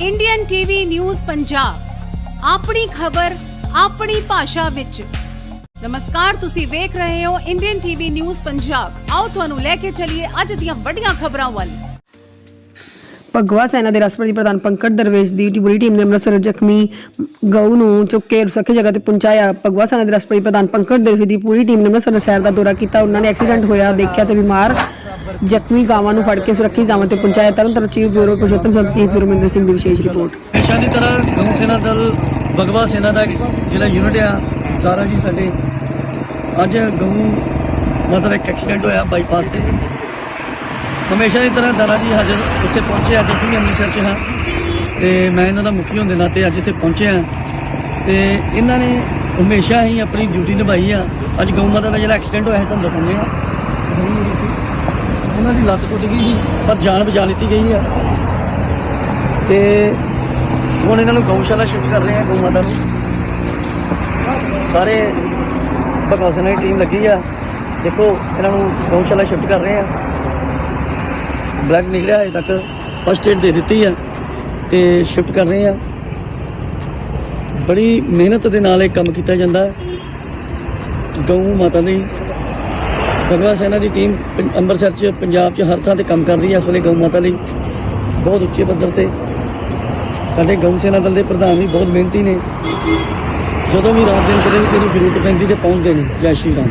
Indian TV news Punjab ਆਪਣੀ ਖਬਰ, ਆਪਣੀ ਭਾਸ਼ਾ ਵਿੱਚ। ਨਮਸਕਾਰ, ਤੁਸੀਂ ਵੇਖ ਰਹੇ ਹੋ ਇੰਡੀਅਨ ਟੀਵੀ ਨਿਊਜ਼ ਪੰਜਾਬ ਆਓ ਤੁਹਾਨੂੰ ਲੈ ਕੇ ਚੱਲੀਏ ਅੱਜ ਦੀਆਂ ਵੱਡੀਆਂ ਖਬਰਾਂ ਵੱਲ। ਭਗਵਾ ਸੈਨਾ ਦੇ ਰਾਸ਼ਟਰਪਤੀ ਪ੍ਰਧਾਨ ਪੰਕਜ ਦਰਵੇਸ਼ ਦੀ ਟੀ- ਟੀਮ ਨੇ ਅੰਮ੍ਰਿਤਸਰ ਜ਼ਖਮੀ ਗਊ ਨੂੰ ਚੁੱਕ ਕੇ ਸੁਰੱਖਿਅਤ ਜਗ੍ਹਾ ਤੇ ਪਹੁੰਚਾਇਆ। ਭਗਵਾ ਸੈਨਾ ਦੇ ਰਾਸ਼ਟਰਪਤੀ ਪ੍ਰਧਾਨ ਪੰਕਜ ਦਰਵੇਸ਼ ਦੀ ਪੂਰੀ ਟੀਮ ਨੇ ਅੰਮ੍ਰਿਤਸਰ ਸ਼ਹਿਰ ਦਾ ਦੌਰਾ ਕੀਤਾ। ਉਹਨਾਂ ਨੇ ਐਕਸੀਡੈਂਟ ਹੋਇਆ, ਦੇਖਿਆ ਤੇ ਬਿਮਾਰ ਜ਼ਖਮੀ ਗਾਵਾਂ ਨੂੰ ਫੜ ਕੇ ਸੁਰੱਖਿਅਤ ਥਾਵਾਂ ਤੇ ਪਹੁੰਚਾਇਆ। Tarn Taran chief bureau Purshottam Singh chief bureau Singh ਦੀ ਵਿਸ਼ੇਸ਼ ਰਿਪੋਰਟ। ਹਮੇਸ਼ਾ ਦੀ ਤਰ੍ਹਾਂ ਗਊ ਸੈਨਾ ਦਲ ਭਗਵਾ ਸੈਨਾ ਦਾ ਇੱਕ ਜਿਹੜਾ ਯੂਨਿਟ ਆ ਦਾਰਾ ਜੀ ਸਾਡੇ। ਅੱਜ ਗਊ ਮਾਤਾ ਦਾ ਇੱਕ ਐਕਸੀਡੈਂਟ ਹੋਇਆ ਬਾਈਪਾਸ ਤੇ। ਹਮੇਸ਼ਾ ਦੀ ਤਰ੍ਹਾਂ ਦਾਰਾ ਜੀ ਹਾਜ਼ਰ ਉੱਥੇ ਪਹੁੰਚੇ ਅੱਜ ਅਸੀਂ ਵੀ ਅੰਮ੍ਰਿਤਸਰ 'ਚ ਹਾਂ। ਤੇ ਮੈਂ ਇਹਨਾਂ ਦਾ ਮੁਖੀ ਹੋਣ ਦੇ ਨਾਤੇ ਅੱਜ ਇੱਥੇ ਪਹੁੰਚੇ ਹਾਂ ਤੇ ਇਹਨਾਂ ਨੇ ਹਮੇਸ਼ਾ ਹੀ ਆਪਣੀ ਡਿਊਟੀ ਨਿਭਾਈ ਆ। ਅੱਜ ਗਊ ਮਾਤਾ ਦਾ ਜਿਹੜਾ ਐਕਸੀਡੈਂਟ ਹੋਇਆ ਹੈ ਤੁਹਾਨੂੰ ਦਿਖਾਉਂਦੇ ਆ ਉਹਨਾਂ ਦੀ ਲੱਤ ਟੁੱਟ ਗਈ ਸੀ, ਪਰ ਜਾਨ ਬਚਾ ਲਿੱਤੀ ਗਈ ਆ। ਤੇ ਹੁਣ ਇਹਨਾਂ ਨੂੰ ਗਊਸ਼ਾਲਾ ਸ਼ਿਫਟ ਕਰ ਰਹੇ ਆ, ਗਊ ਮਾਤਾ ਨੂੰ। ਸਾਰੇ ਭਗਵਤ ਸਿੰਘ ਦੀ ਟੀਮ ਲੱਗੀ ਆ। ਦੇਖੋ, ਇਹਨਾਂ ਨੂੰ ਗਊਸ਼ਾਲਾ ਸ਼ਿਫਟ ਕਰ ਰਹੇ ਆ। ਬਲੱਡ ਨਿਕਲਿਆ ਹੈ ਤੱਕ ਫਸਟ ਏਡ ਦੇ ਦਿੱਤੀ ਆ ਤੇ ਸ਼ਿਫਟ ਕਰ ਰਹੇ ਆ। ਬੜੀ ਮਿਹਨਤ ਦੇ ਨਾਲ ਇਹ ਕੰਮ ਕੀਤਾ ਜਾਂਦਾ। ਗਊ ਮਾਤਾ ਦੀ ਭਗਵਾ ਸੈਨਾ ਦੀ ਟੀਮ ਪੰ- ਅੰਮ੍ਰਿਤਸਰ ਚ, ਪੰਜਾਬ ਚ ਹਰ ਥਾਂ ਤੇ ਕੰਮ ਕਰ ਰਹੀ ਹੈ। ਇਸ ਵੇਲੇ ਗਊ ਮਾਤਾ ਲਈ ਬਹੁਤ ਉੱਚੇ ਪੱਧਰ ਤੇ ਸਾਡੇ ਗਊ ਸੈਨਾ ਦਲ ਦੇ ਪ੍ਰਧਾਨ ਵੀ ਬਹੁਤ ਮਿਹਨਤੀ ਨੇ। ਜਦੋਂ ਵੀ ਰਾਤ ਦਿਨ ਕਦੇ ਵੀ ਕਿਸੇ ਜ਼ਰੂਰਤ ਪੈਂਦੀ ਤੇ ਪਹੁੰਚਦੇ ਨੇ ਜੈ ਸ਼੍ਰੀ ਰਾਮ।